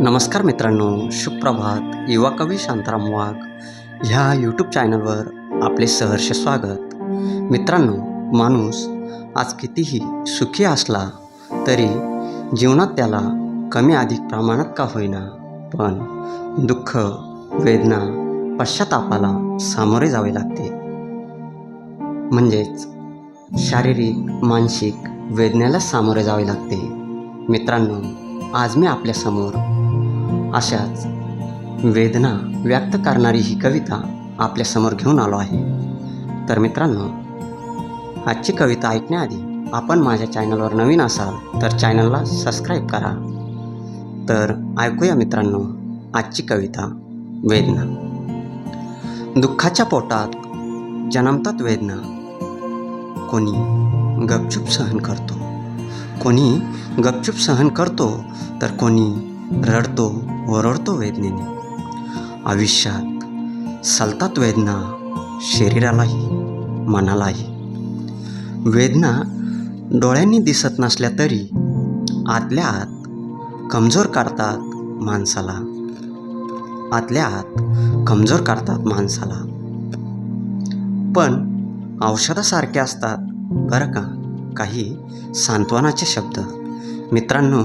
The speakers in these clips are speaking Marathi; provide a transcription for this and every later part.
नमस्कार मित्रांनो सुप्रभात. युवा कवी शांताराम वाघ ह्या यूट्यूब चॅनलवर आपले सहर्ष स्वागत. मित्रांनो माणूस आज कितीही सुखी असला तरी जीवनात त्याला कमी अधिक प्रमाणात का होईना पण दुःख वेदना पश्चातापाला सामोरे जावे लागते. म्हणजेच शारीरिक मानसिक वेदनेला सामोरे जावे लागते. मित्रांनो आज मी आपल्यासमोर अशाच वेदना व्यक्त करणारी ही कविता आपल्यासमोर घेऊन आलो आहे. तर मित्रांनो आजची कविता ऐकण्याआधी आपण माझ्या चॅनलवर नवीन असाल तर चॅनलला सबस्क्राईब करा. तर ऐकूया मित्रांनो आजची कविता वेदना. दुःखाच्या पोटात जन्मतात वेदना. कोणी गपचूप सहन करतो. कोणी गपचूप सहन करतो तर कोणी रडतो ओरडतो वेदनेने. आयुष्यात सलतात वेदना शरीरालाही मनालाही. वेदना डोळ्यांनी दिसत नसल्या तरी आतल्या आत कमजोर काढतात माणसाला. आतल्या आत कमजोर करतात माणसाला. पण औषधासारखे असतात बरं का? काही सांत्वनाचे शब्द. मित्रांनो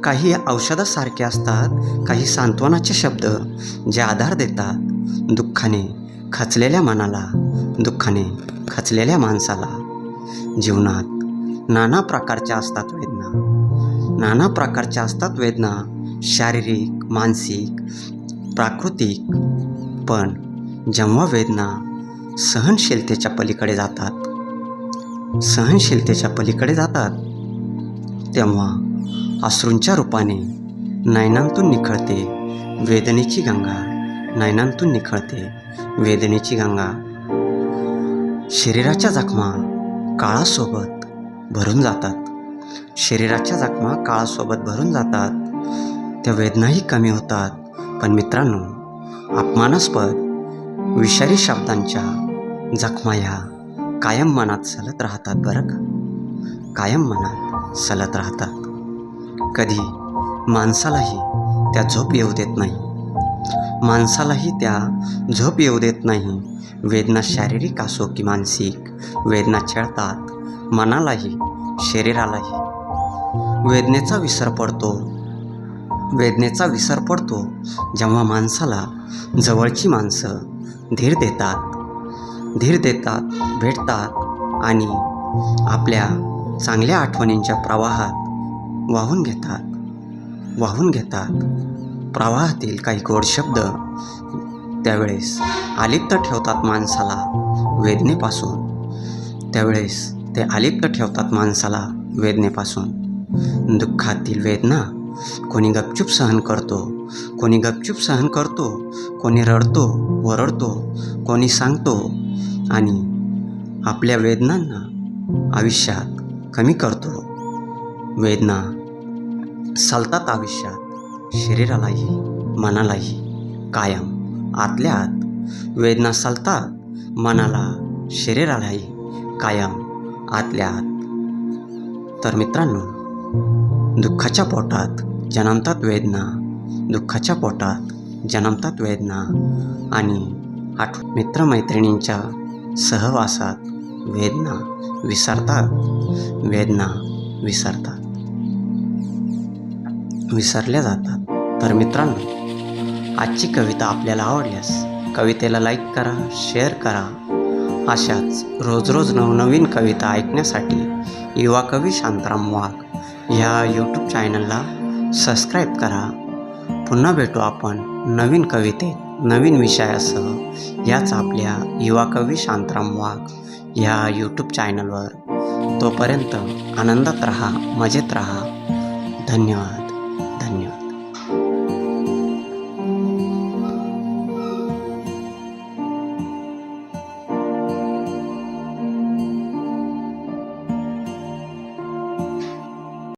काही औषधासारखे असतात काही सांत्वनाचे शब्द जे आधार देतात दुःखाने खचलेल्या मनाला दुःखाने खचलेल्या माणसाला. जीवनात नाना प्रकारच्या असतात वेदना. नाना प्रकारच्या असतात वेदना शारीरिक मानसिक प्राकृतिक. पण जेव्हा वेदना सहनशीलतेच्या पलीकडे जातात सहनशीलतेच्या पलीकडे जातात तेव्हा अश्रूंच्या रूपाने नयनांतून निखळते वेदनेची गंगा नयनांतून निखळते वेदनेची गंगा. शरीराच्या जखमा काळासोबत भरून जातात. शरीराच्या जखमा काळासोबत भरून जातात. त्या वेदनाही कमी होतात. पण मित्रांनो अपमानास्पद विषारी शब्दांच्या जखमा ह्या कायम मनात सलत राहतात बरं का? कायम मनात. सलत राहतात. कधी माणसालाही त्या झोप येऊ देत नाही. माणसालाही त्या झोप येऊ देत नाही. वेदना शारीरिक असो की मानसिक वेदना छेडतात मनालाही शरीरालाही. वेदनेचा विसर पडतो. वेदनेचा विसर पडतो जेव्हा माणसाला जवळची माणसं धीर देतात. धीर देतात भेटतात आणि आपल्या चांगल्या आठवणींच्या प्रवाहात वाहून घेतात. वाहून घेतात. प्रवाहातील काही गोड शब्द त्यावेळेस आलिप्त ठेवतात माणसाला वेदनेपासून. त्यावेळेस ते आलिप्त ठेवतात माणसाला वेदनेपासून. दुःखातील वेदना कोणी गपचूप सहन करतो कोणी गपचूप सहन करतो कोणी रडतो ओरडतो कोणी सांगतो आणि आपल्या वेदनांना आयुष्यात कमी करतो. वेदना सलतात आयुष्यात शरीरालाही मनालाही कायम. आतल्या आत वेदना सलतात मनाला शरीरालाही कायम. आतल्या आत तर मित्रांनो दुःखाच्या पोटात जन्मतात वेदना दुःखाच्या पोटात जन्मतात वेदना आणि आठ मित्रमैत्रिणींच्या सहवासात वेदना विसरतात. वेदना विसरतात. विसरल्या जातात. तर मित्रांनो आजची कविता आपल्याला आवडल्यास कवितेला लाईक करा शेअर करा. अशाच रोज रोज नवनवीन कविता ऐकण्यासाठी युवा कवी शांताराम वाघ ह्या यूट्यूब चॅनलला सबस्क्राईब करा. पुन्हा भेटू आपण नवीन कवितेत नवीन विषयासह. याच आपल्या युवा कवी शांताराम वाघ ह्या यूट्यूब चॅनलवर तोपर्यंत आनंदात रहा मजेत रहा. धन्यवाद.